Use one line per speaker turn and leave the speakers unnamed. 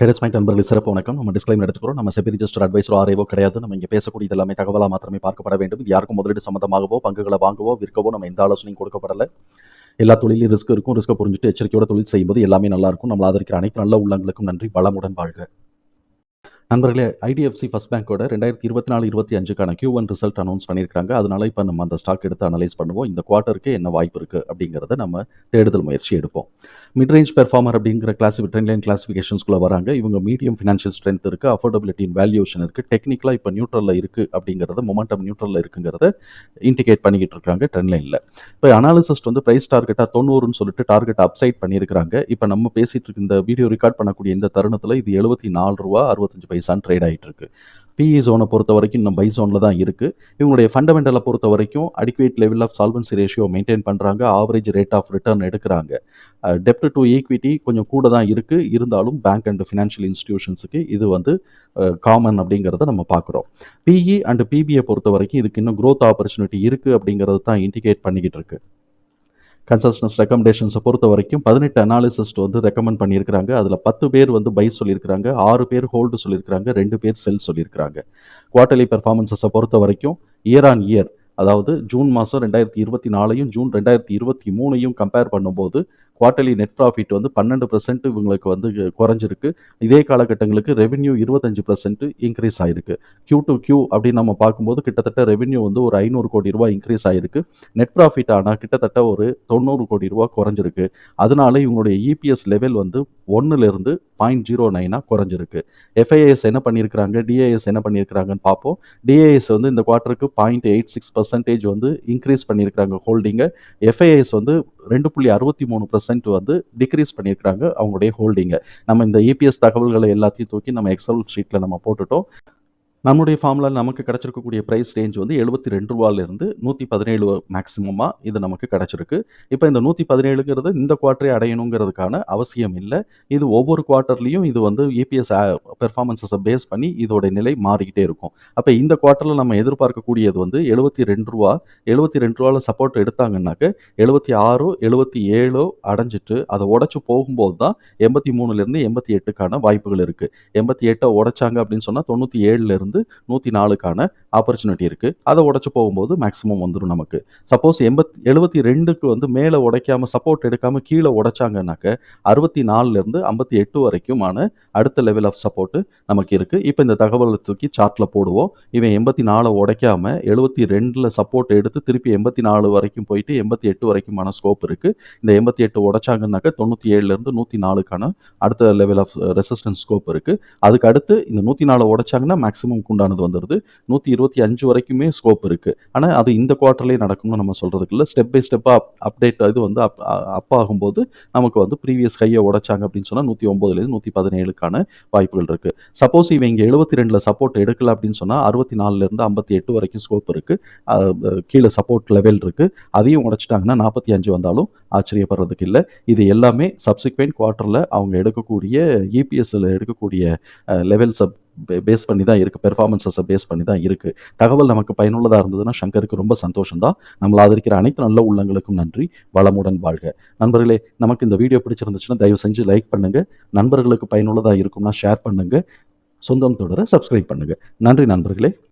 Terrace point நண்பர்கள் சிறப்பு வணக்கம். நம்ம டிஸ்கிளைம் எடுத்துக்கிறோம். நம்ம செபி ரிஜிஸ்டர் அட்வைஸரோ ஆரைவோ கிடையாது. நம்ம இங்கே பேசக்கூடிய எல்லாமே தகவலாக மாத்திரமே பார்க்கப்பட வேண்டும். இது யாருக்கும் முதலீடு சம்மந்தமாகவோ பங்குகளை வாங்கவோ விற்கவோ நம்ம எந்த ஆலோசனையும் கொடுக்கப்படலை. எல்லா தொழிலையும் ரிஸ்க் இருக்கும் ரிஸ்க்கை புரிஞ்சுட்டு எச்சரிக்கையோட தொழில் செய்யும்போது எல்லாமே நல்லா இருக்கும். நம்ம ஆதரிக்கிற அனைத்து நல்ல உள்ளங்களுக்கும் நன்றி. வளமுடன் வாழ்க. நண்பர்களே ஐடிஎஃப்சி ஃபஸ்ட் பேங்கோட ரெண்டாயிரத்தி இருபத்தி நாலு இருபத்தி அஞ்சுக்கான கியூ ஒன் ரிசல்ட் அனௌன்ஸ் பண்ணியிருக்காங்க அதனால இப்போ நம்ம அந்த ஸ்டாக் எடுத்து அனலைஸ் பண்ணுவோம். இந்த குவார்ட்டருக்கு என்ன வாய்ப்பு இருக்குது அப்படிங்கிறத நம்ம தேடுதல் முயற்சி எடுப்போம். மிட் ரேஞ்ச் பெர்ஃபார்மர் அப்படிங்கிற கிளாஸ் ட்ரெண்ட் லைன் வராங்க. இவங்க மீடியம் ஃபினான்ஷியல் ஸ்ட்ரென்த் இருக்குது அஃபோர்டபிலிட்டி இன் வேல்யூஷன் இருக்குது டெக்னிக்கலாக இப்போ நியூட்ரலில் இருக்குது அப்படிங்கிறத மொமெண்டம் நியூட்ரலில் இருக்குங்கிறத இண்டிகேட் பண்ணிக்கிட்டு இருக்காங்க ட்ரெண்ட் லைனில் இப்போ அனாலிசிஸ்ட் வந்து ப்ரைஸ் டார்கெட்டாக தொண்ணூறுன்னு சொல்லிட்டு டார்கெட் அப்சைட் பண்ணியிருக்காங்க இப்போ நம்ம பேசிகிட்டு இருக்க இந்த வீடியோ ரெக்கார்ட் பண்ணக்கூடிய இந்த தருணத்தில் இது எழுபத்தி நாலு ரூபா அறுபத்தஞ்சு பைசான்னு ட்ரேட் ஆகிட்டு இருக்கு. பிஇ ஜோனை பொறுத்த வரைக்கும் இன்னும் பை ஜோனில் தான் இருக்குது இவங்களுடைய ஃபண்டமெண்டலை பொறுத்த வரைக்கும் adequate level of solvency ratio maintain பண்ணுறாங்க ஆவரேஜ் ரேட் ஆஃப் ரிட்டர்ன் எடுக்கிறாங்க. டெப்ட் டு ஈக்விட்டி கொஞ்சம் கூட தான் இருக்குது இருந்தாலும் பேங்க் அண்ட் ஃபினான்ஷியல் இன்ஸ்டிடியூஷன்ஸுக்கு இது வந்து காமன் அப்படிங்கிறத நம்ம பார்க்குறோம். பிஇ அண்ட் பிபிஐ பொறுத்த வரைக்கும் இதுக்கு இன்னும் க்ரோத் ஆப்பர்ச்சுனிட்டி இருக்குது அப்படிங்கிறது தான் இண்டிகேட் பண்ணிக்கிட்டு இருக்குது கன்சல்டன்ஸ் ரெக்கமெண்டேஷன்ஸை பொறுத்த வரைக்கும் பதினெட்டு அனாலிசிஸ்ட் வந்து ரெக்கமெண்ட் பண்ணியிருக்கிறாங்க. அதில் பத்து பேர் வந்து பை சொல்லியிருக்கிறாங்க. ஆறு பேர் ஹோல்டு சொல்லியிருக்கிறாங்க. ரெண்டு பேர் செல் சொல்லியிருக்கிறாங்க. குவார்டர்லி பெர்ஃபார்மன்ஸஸை பொறுத்த வரைக்கும் இயர் ஆன் இயர் அதாவது ஜூன் மாதம் ரெண்டாயிரத்தி இருபத்தி நாலையும் ஜூன் ரெண்டாயிரத்தி இருபத்தி மூணையும் கம்பேர் பண்ணும்போது குவார்ட்டர்லி நெட் ப்ராஃபிட் வந்து பன்னெண்டு பர்சன்ட் இவங்களுக்கு வந்து குறைஞ்சிருக்கு. இதே காலகட்டங்களுக்கு ரெவென்யூ இருபத்தஞ்சு பர்சன்ட் இன்க்ரீஸ் ஆயிருக்கு. கியூ டு கியூ அப்படின்னு நம்ம பார்க்கும்போது கிட்டத்தட்ட ரெவென்யூ வந்து ஒரு ஐநூறு கோடி ரூபாய் இன்க்ரீஸ் ஆயிருக்கு. நெட் ப்ராஃபிட் ஆனால் கிட்டத்தட்ட ஒரு தொண்ணூறு கோடி ரூபா குறைஞ்சிருக்கு. அதனால இவங்களுடைய இபிஎஸ் லெவல் வந்து ஒன்றுலேருந்து பாயிண்ட் ஜீரோ நைனாக குறைஞ்சிருக்கு. எஃப்ஐஎஸ் என்ன பண்ணியிருக்கிறாங்க? டிஏஎஸ் என்ன பண்ணியிருக்கிறாங்கன்னு பார்ப்போம். டிஏஎஸ் வந்து இந்த குவார்ட்டருக்கு பாயிண்ட் எயிட் சிக்ஸ் பர்சன்டேஜ் வந்து இன்க்ரீஸ் பண்ணியிருக்கிறாங்க ஹோல்டிங்கை எஃப்ஐஎஸ் வந்து ரெண்டு புள்ளி அறுபத்தி மூணு பர்சன்ட் வந்து டிக்ரீஸ் பண்ணியிருக்கிறாங்க அவங்களுடைய ஹோல்டிங்கை நம்ம இந்த இபிஎஸ் தகவல்களை எல்லாத்தையும் தூக்கி நம்ம எக்ஸல் ஷீட்டில் நம்ம போட்டுட்டோம். நம்முடைய ஃபார்மில் நமக்கு கிடச்சிருக்கக்கூடிய ப்ரைஸ் ரேஞ்ச் வந்து எழுபத்தி ரெண்டு ரூபாலேருந்து நூற்றி பதினேழு மேக்ஸிமமாக இது நமக்கு கிடச்சிருக்கு. இப்போ இந்த நூற்றி பதினேழுங்கிறது இந்த குவார்ட்டரை அடையணுங்கிறதுக்கான அவசியம் இல்லை. இது ஒவ்வொரு குவார்ட்டர்லேயும் இது வந்து இபிஎஸ் பெர்ஃபார்மன்ஸஸை பேஸ் பண்ணி இதோடைய நிலை மாறிக்கிட்டே இருக்கும். அப்போ இந்த குவார்ட்டரில் நம்ம எதிர்பார்க்கக்கூடியது வந்து எழுபத்தி ரெண்டு ரூபா எழுபத்தி ரெண்டு ரூபாவில் சப்போர்ட் எடுத்தாங்கன்னாக்க எழுபத்தி ஆறோ எழுபத்தி ஏழோ அடைஞ்சிட்டு அதை உடச்சி போகும்போது தான் எண்பத்தி மூணுலேருந்து எண்பத்தி எட்டுக்கான வாய்ப்புகள் இருக்குது எண்பத்தி எட்டை உடைச்சாங்க அப்படின்னு சொன்னால் தொண்ணூற்றி ஏழுலேருந்து வந்து நூற்றி நாலுக்கான ஆப்பர்ச்சுனிட்டி இருக்குது அதை உடச்சி போகும்போது மேக்ஸிமம் வந்துடும் நமக்கு. சப்போஸ் எண்பத் எழுபத்தி ரெண்டுக்கு வந்து மேலே உடைக்காமல் சப்போர்ட் எடுக்காமல் கீழே உடைச்சாங்கனாக்க அறுபத்தி நாலுலேருந்து ஐம்பத்தி எட்டு வரைக்குமான அடுத்த லெவல் ஆஃப் சப்போர்ட்டு நமக்கு இருக்குது இப்போ இந்த தகவலை தூக்கி சார்ட்டில் போடுவோம். இவன் எண்பத்தி நாலை உடைக்காமல் எழுபத்தி ரெண்டில் சப்போர்ட் எடுத்து திருப்பி எண்பத்தி நாலு வரைக்கும் போயிட்டு எண்பத்தி எட்டு வரைக்குமான ஸ்கோப் இருக்குது இந்த எண்பத்தி எட்டு உடைச்சாங்கனாக்க தொண்ணூற்றி ஏழுலேருந்து நூற்றி நாலுக்கான அடுத்த லெவல் ஆஃப் ரெசிஸ்டன்ஸ் ஸ்கோப் இருக்குது அதுக்கு அடுத்து இந்த நூற்றி நாலு உடைச்சாங்கன்னா மேக்ஸிமம் உண்டானது வந்துடுது நூற்றி இருபது இருபத்தி அஞ்சு வரைக்குமே ஸ்கோப் இருக்குது ஆனால் அது இந்த குவார்ட்டர்லேயே நடக்கும்னு நம்ம சொல்கிறதுக்கு இல்லை. ஸ்டெப் பை ஸ்டெப்பாக அப் அப்டேட் இது வந்து அப் அப் ஆகும்போது நமக்கு வந்து ப்ரீவியஸ் கையை உடைச்சாங்க அப்படின்னு சொன்னால் நூற்றி ஒம்போதுலேருந்து நூற்றி பதினேழுக்கான வாய்ப்புகள் இருக்குது சப்போஸ் இவங்க எழுபத்தி ரெண்டில் சப்போர்ட் எடுக்கல அப்படின்னு சொன்னால் அறுபத்தி நாலுலேருந்து ஐம்பத்தி எட்டு வரைக்கும் ஸ்கோப் இருக்குது கீழே சப்போர்ட் லெவல் இருக்குது அதையும் உடைச்சிட்டாங்கன்னா நாற்பத்தி அஞ்சு வந்தாலும் ஆச்சரியப்படுறதுக்கு இல்லை. இது எல்லாமே சப்சிக்வெண்ட் குவார்ட்டரில் அவங்க எடுக்கக்கூடிய இபிஎஸ்சில் எடுக்கக்கூடிய லெவல்ஸை பேஸ் பண்ணி தான் இருக்குது பெர்ஃபார்மன்ஸஸை பேஸ் பண்ணி தான் இருக்குது தகவல் நமக்கு பயனுள்ளதாக இருந்ததுன்னா சங்கருக்கு ரொம்ப சந்தோஷம் தான் நம்மளை ஆதரிக்கிற அனைத்து நல்ல உள்ளங்களுக்கும் நன்றி. வளமுடன் வாழ்க. நண்பர்களே நமக்கு இந்த வீடியோ பிடிச்சிருந்துச்சுன்னா தயவு செஞ்சு லைக் பண்ணுங்கள் நண்பர்களுக்கு பயனுள்ளதாக இருக்கும்னா ஷேர் பண்ணுங்கள் சொந்தம் தொடர சப்ஸ்கிரைப் பண்ணுங்கள் நன்றி நண்பர்களே.